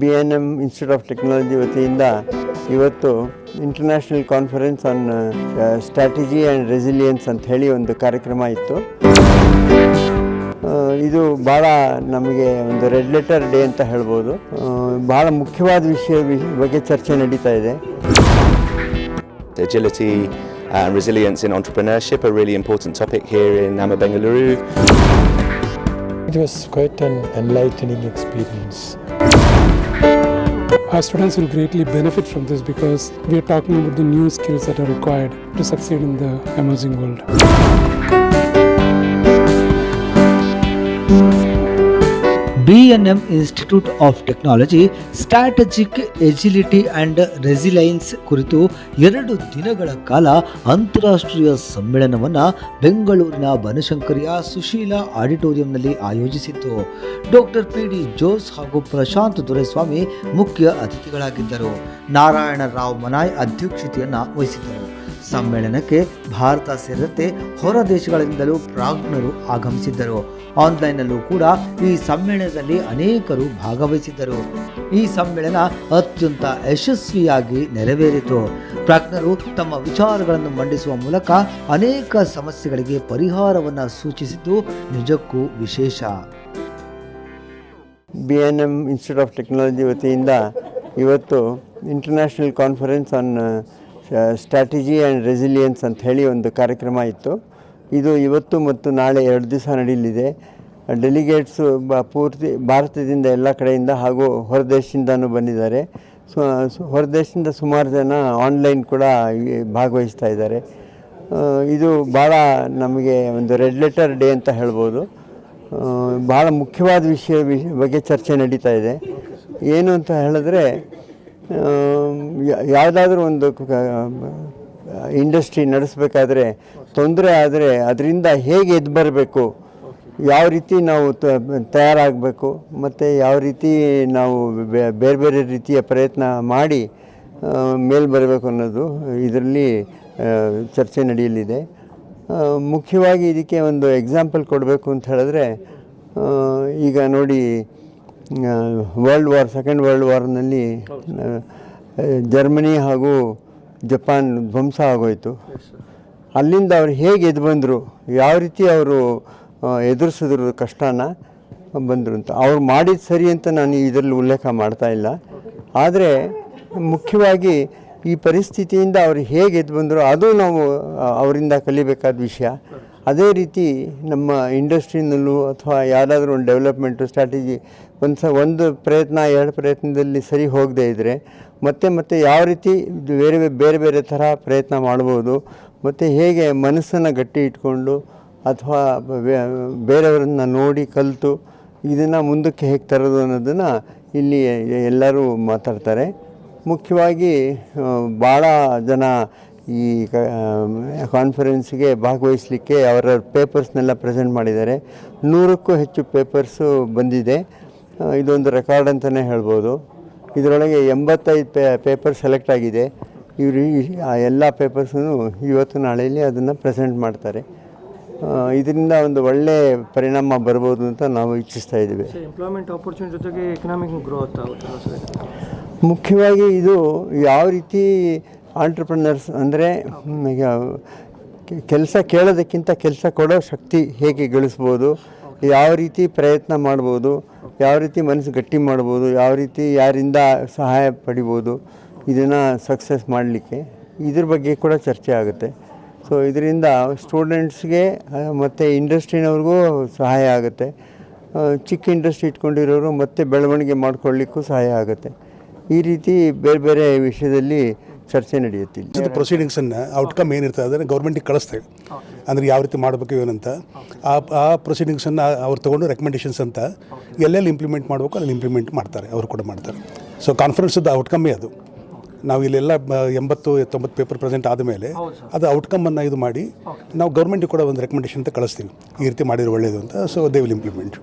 B N M institute of technology ವತಿಯಿಂದ ಇವತ್ತು international conference on strategy and resilience ಅಂತ ಹೇಳಿ ಒಂದು ಕಾರ್ಯಕ್ರಮ ಇತ್ತು ಇದು ಭಾಳ ನಮಗೆ ಒಂದು ರೆಡ್ ಲೆಟರ್ ಡೇ ಅಂತ ಹೇಳ್ಬೋದು ಭಾಳ ಮುಖ್ಯವಾದ ವಿಷಯ ಬಗ್ಗೆ ಚರ್ಚೆ ನಡೀತಾ ಇದೆ Agility and resilience in entrepreneurship, a really important topic here in Bengaluru Bengaluru. It was quite an enlightening experience. Our students will greatly benefit from this because we are talking about the new skills that are required to succeed in the emerging world. BNM institute of technology strategic agility and resilience ಕುರಿತು ಎರಡು ದಿನಗಳ ಕಾಲ ಅಂತಾರಾಷ್ಟ್ರೀಯ ಸಮ್ಮೇಳನವನ್ನು ಬೆಂಗಳೂರಿನ ಬನಶಂಕರಿಯ ಸುಶೀಲ ಆಡಿಟೋರಿಯಂನಲ್ಲಿ ಆಯೋಜಿಸಿತ್ತು. Doctor P D Jose ಹಾಗೂ ಪ್ರಶಾಂತ್ ದೊರೆಸ್ವಾಮಿ ಮುಖ್ಯ ಅತಿಥಿಗಳಾಗಿದ್ದರು. ನಾರಾಯಣ ರಾವ್ ಮನಾಯ್ ಅಧ್ಯಕ್ಷತೆಯನ್ನು ವಹಿಸಿದ್ದರು. ಸಮ್ಮೇಳನಕ್ಕೆ ಭಾರತ ಸೇರಿದಂತೆ ಹೊರ ದೇಶಗಳಿಂದಲೂ ಪ್ರಾಜ್ಞರು ಆಗಮಿಸಿದ್ದರು. ಆನ್ಲೈನ್ನಲ್ಲೂ ಕೂಡ ಈ ಸಮ್ಮೇಳನದಲ್ಲಿ ಅನೇಕರು ಭಾಗವಹಿಸಿದ್ದರು. ಈ ಸಮ್ಮೇಳನ ಅತ್ಯಂತ ಯಶಸ್ವಿಯಾಗಿ ನೆರವೇರಿತು. ಪ್ರಾಜ್ಞರು ತಮ್ಮ ವಿಚಾರಗಳನ್ನು ಮಂಡಿಸುವ ಮೂಲಕ ಅನೇಕ ಸಮಸ್ಯೆಗಳಿಗೆ ಪರಿಹಾರವನ್ನು ಸೂಚಿಸಿದ್ದು ನಿಜಕ್ಕೂ ವಿಶೇಷ. B N M institute of technology ವತಿಯಿಂದ ಇವತ್ತು international conference on strategy and resilience ಅಂತ ಹೇಳಿ ಒಂದು ಕಾರ್ಯಕ್ರಮ ಇತ್ತು. ಇದು ಇವತ್ತು ಮತ್ತು ನಾಳೆ ಎರಡು ದಿವಸ ನಡೆಯಲಿದೆ ಡೆಲಿಗೇಟ್ಸು ಬ, ಪೂರ್ತಿ ಭಾರತದಿಂದ ಎಲ್ಲ ಕಡೆಯಿಂದ ಹಾಗೂ ಹೊರದೇಶದಿಂದನೂ ಬಂದಿದ್ದಾರೆ. ಸೊ ಹೊರದೇಶದಿಂದ ಸುಮಾರು ಜನ ಆನ್ಲೈನ್ ಕೂಡ ಭಾಗವಹಿಸ್ತಾ ಇದ್ದಾರೆ. ಇದು ಭಾಳ ನಮಗೆ ಒಂದು ರೆಡ್ ಲೆಟರ್ ಡೇ ಅಂತ ಹೇಳ್ಬೋದು. ಭಾಳ ಮುಖ್ಯವಾದ ವಿಷಯ ವಿಷ- ಬಗ್ಗೆ ಚರ್ಚೆ ನಡೀತಾ ಇದೆ. ಏನು ಅಂತ ಹೇಳಿದ್ರೆ ಯಾವುದಾದ್ರೂ ಒಂದು ಇಂಡಸ್ಟ್ರಿ ನಡೆಸಬೇಕಾದ್ರೆ ತೊಂದರೆ ಆದರೆ ಅದರಿಂದ ಹೇಗೆ ಎದ್ದು ಬರಬೇಕು? ಯಾವ ರೀತಿ ನಾವು ತಯಾರಾಗಬೇಕು? ಮತ್ತು ಯಾವ ರೀತಿ ನಾವು ಬೇರೆ ಬೇರೆ ರೀತಿಯ ಪ್ರಯತ್ನ ಮಾಡಿ ಮೇಲೆ ಬರಬೇಕು ಅನ್ನೋದು ಇದರಲ್ಲಿ ಚರ್ಚೆ ನಡೆಯಲಿದೆ. ಮುಖ್ಯವಾಗಿ ಇದಕ್ಕೆ ಒಂದು ಎಕ್ಸಾಂಪಲ್ ಕೊಡಬೇಕು ಅಂತ ಹೇಳಿದ್ರೆ ಈಗ ನೋಡಿ ವರ್ಲ್ಡ್ ವಾರ್ ಸೆಕೆಂಡ್ ವರ್ಲ್ಡ್ ವಾರ್ನಲ್ಲಿ ಜರ್ಮನಿ ಹಾಗೂ ಜಪಾನ್ ಧ್ವಂಸ ಆಗೋಯಿತು. ಅಲ್ಲಿಂದ ಅವ್ರು ಹೇಗೆ ಎದ್ದು ಬಂದರು ಯಾವ ರೀತಿ ಅವರು ಎದುರಿಸಿದ್ರು ಕಷ್ಟನ ಬಂದರು ಅಂತ. ಅವ್ರು ಮಾಡಿದ ಸರಿ ಅಂತ ನಾನು ಇದರಲ್ಲಿ ಉಲ್ಲೇಖ ಮಾಡ್ತಾ ಇಲ್ಲ. ಆದರೆ ಮುಖ್ಯವಾಗಿ ಈ ಪರಿಸ್ಥಿತಿಯಿಂದ ಅವರು ಹೇಗೆ ಎದ್ದು ಬಂದರು ಅದು ನಾವು ಅವರಿಂದ ಕಲಿಬೇಕಾದ ವಿಷಯ. ಅದೇ ರೀತಿ ನಮ್ಮ ಇಂಡಸ್ಟ್ರಿನಲ್ಲೂ ಅಥವಾ ಯಾರಾದರೂ ಒಂದು ಡೆವಲಪ್ಮೆಂಟು ಸ್ಟ್ರಾಟಜಿ ಒಂದು ಸ ಒಂದು ಪ್ರಯತ್ನ, ಎರಡು ಪ್ರಯತ್ನದಲ್ಲಿ ಸರಿ ಹೋಗದೇ ಇದ್ದರೆ ಮತ್ತೆ ಮತ್ತೆ ಯಾವ ರೀತಿ ಬೇರೆ ಬೇರೆ ಬೇರೆ ಥರ ಪ್ರಯತ್ನ ಮಾಡ್ಬೋದು, ಮತ್ತು ಹೇಗೆ ಮನಸ್ಸನ್ನು ಗಟ್ಟಿ ಇಟ್ಕೊಂಡು ಅಥವಾ ಬೇರೆಯವರನ್ನ ನೋಡಿ ಕಲಿತು ಇದನ್ನು ಮುಂದಕ್ಕೆ ಹೇಗೆ ತರೋದು ಅನ್ನೋದನ್ನು ಇಲ್ಲಿ ಎಲ್ಲರೂ ಮಾತಾಡ್ತಾರೆ. ಮುಖ್ಯವಾಗಿ ಭಾಳ ಜನ ಈ ಕಾನ್ಫರೆನ್ಸ್ಗೆ ಭಾಗವಹಿಸಲಿಕ್ಕೆ ಅವರ ಪೇಪರ್ಸ್ನೆಲ್ಲ ಪ್ರೆಸೆಂಟ್ ಮಾಡಿದ್ದಾರೆ. ನೂರಕ್ಕೂ ಹೆಚ್ಚು ಪೇಪರ್ಸು ಬಂದಿದೆ. ಇದೊಂದು ರೆಕಾರ್ಡ್ ಅಂತಲೇ ಹೇಳ್ಬೋದು. ಇದರೊಳಗೆ ಎಂಬತ್ತೈದು ಪೇ ಪೇಪರ್ ಸೆಲೆಕ್ಟ್ ಆಗಿದೆ. ಇವರು ಆ ಎಲ್ಲ ಪೇಪರ್ಸನ್ನು ಇವತ್ತು ನಾಳೆಯಲ್ಲಿ ಅದನ್ನು ಪ್ರೆಸೆಂಟ್ ಮಾಡ್ತಾರೆ. ಇದರಿಂದ ಒಂದು ಒಳ್ಳೆ ಪರಿಣಾಮ ಬರ್ಬೋದು ಅಂತ ನಾವು ಇಚ್ಛಿಸ್ತಾ ಇದ್ದೀವಿ. ಎಂಪ್ಲಾಯ್ಮೆಂಟ್ ಆಪರ್ಚುನಿಟಿ ಜೊತೆಗೆ ಎಕನಾಮಿಕ್ ಗ್ರೋತ್ ಮುಖ್ಯವಾಗಿ ಇದು ಯಾವ ರೀತಿ ಆಂಟ್ರಪ್ರನರ್ಸ್ ಅಂದರೆ ಈಗ ಕೆಲಸ ಕೇಳೋದಕ್ಕಿಂತ ಕೆಲಸ ಕೊಡೋ ಶಕ್ತಿ ಹೇಗೆ ಗಳಿಸ್ಬೋದು ಯಾವ ರೀತಿ ಪ್ರಯತ್ನ ಮಾಡ್ಬೋದು ಯಾವ ರೀತಿ ಮನಸ್ಸು ಗಟ್ಟಿ ಮಾಡ್ಬೋದು, ಯಾವ ರೀತಿ ಯಾರಿಂದ ಸಹಾಯ ಪಡಿಬೋದು, ಇದನ್ನು ಸಕ್ಸಸ್ ಮಾಡಲಿಕ್ಕೆ ಇದ್ರ ಬಗ್ಗೆ ಕೂಡ ಚರ್ಚೆ ಆಗುತ್ತೆ. ಸೊ ಇದರಿಂದ ಸ್ಟೂಡೆಂಟ್ಸ್ಗೆ ಮತ್ತು ಇಂಡಸ್ಟ್ರಿನವ್ರಿಗೂ ಸಹಾಯ ಆಗುತ್ತೆ. ಚಿಕ್ಕ ಇಂಡಸ್ಟ್ರಿ ಇಟ್ಕೊಂಡಿರೋರು ಮತ್ತೆ ಬೆಳವಣಿಗೆ ಮಾಡ್ಕೊಳ್ಳಿಕ್ಕೂ ಸಹಾಯ ಆಗುತ್ತೆ. ಈ ರೀತಿ ಬೇರೆ ಬೇರೆ ವಿಷಯದಲ್ಲಿ ಚರ್ಚೆ ನಡೆಯುತ್ತೆ ಇಲ್ಲಿ. ಇದು ಪ್ರೊಸೀಡಿಂಗ್ಸನ್ನು ಔಟ್ಕಮ್ ಏನಿರ್ತದೆ ಅದನ್ನು ಗೌರ್ಮೆಂಟಿಗೆ ಕಳಿಸ್ತೇವೆ ಅಂದ್ರೆ ಯಾವ ರೀತಿ ಮಾಡಬೇಕು ಏನಂತ. ಆ ಆ ಪ್ರೊಸೀಡಿಂಗ್ಸನ್ನು ಅವ್ರು ತಗೊಂಡು ರೆಕಮೆಂಡೇಷನ್ಸ್ ಅಂತ ಎಲ್ಲೆಲ್ಲಿ ಇಂಪ್ಲಿಮೆಂಟ್ ಮಾಡಬೇಕು ಅಲ್ಲಿ ಇಂಪ್ಲಿಮೆಂಟ್ ಮಾಡ್ತಾರೆ ಅವರು ಕೂಡ ಮಾಡ್ತಾರೆ. ಸೊ ಕಾನ್ಫರೆನ್ಸದ್ದು ಔಟ್ಕಮ್ಮೇ ಅದು. ನಾವು ಇಲ್ಲೆಲ್ಲ ಬ- ಎಂಬತ್ತು ಎತ್ತೊಂಬತ್ತು ಪೇಪರ್ ಪ್ರೆಸೆಂಟ್ ಆದಮೇಲೆ ಅದು ಔಟ್ಕಮನ್ನು ಇದು ಮಾಡಿ ನಾವು ಗೌರ್ಮೆಂಟಿಗೆ ಕೂಡ ಒಂದು ರೆಕಮೆಂಡೇಷನ್ ಅಂತ ಕಳಿಸ್ತೀವಿ. ಈ ರೀತಿ ಮಾಡಿರೋ ಒಳ್ಳೆಯದು ಅಂತ so they will implement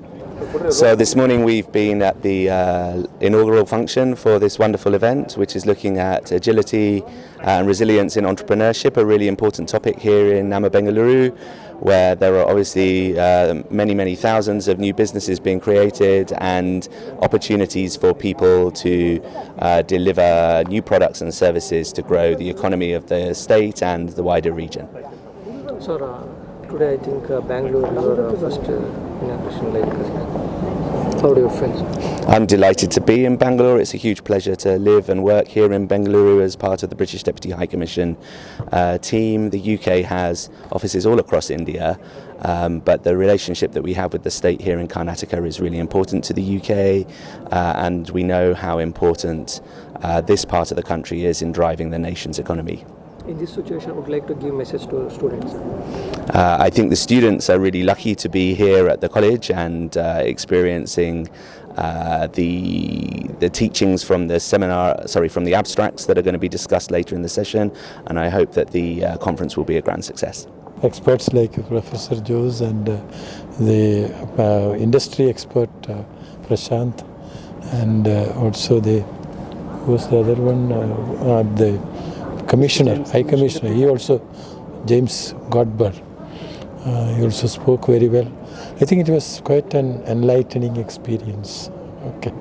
So this morning we've been at the uh, inaugural function for this wonderful event, which is looking at agility and resilience in entrepreneurship, a really important topic here in Nama Bengaluru, where there are obviously uh, many, many thousands of new businesses being created and opportunities for people to uh, deliver new products and services to grow the economy of the state and the wider region. Sir, uh, today I think uh, Bangalore your uh, first uh, inauguration like? I'm delighted to be in Bangalore. It's a huge pleasure to live and work here in Bengaluru as part of the British Deputy High Commission uh, team. The UK has offices all across India, um, but the relationship that we have with the state here in Karnataka is really important to the UK, uh, and we know how important uh, this part of the country is in driving the nation's economy. In this situation, I would like to give a message to students. Uh, I think the students are really lucky to be here at the college and uh, experiencing uh, the the teachings from the seminar, sorry, from the abstracts that are going to be discussed later in the session. And I hope that the uh, conference will be a grand success. experts like Professor Jose and uh, the uh, industry expert uh, Prashant, and uh, also the who was the other one? Uh, uh, the commissioner, High Commissioner. He also James Godber. Uh, he also spoke very well. I think it was quite an enlightening experience. Okay.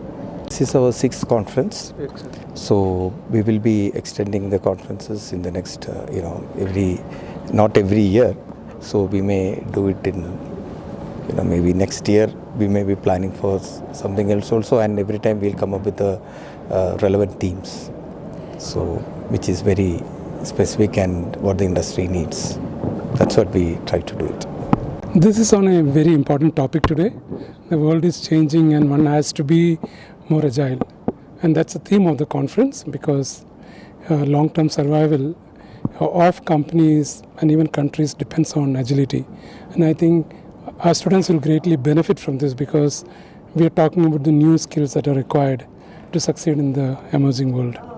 This is our sixth conference, Yes, so we will be extending the conferences in the next, uh, you know, every, not every year. So we may do it in, you know, maybe next year. We may be planning for something else also, and every time we'll come up with the uh, relevant themes. So, which is very specific and what the industry needs. That's what we try to do it. This is on a very important topic today. The world is changing and one has to be more agile. And that's the theme of the conference because uh, long term survival of companies and even countries depends on agility. And I think our students will greatly benefit from this because we are talking about the new skills that are required to succeed in the emerging world.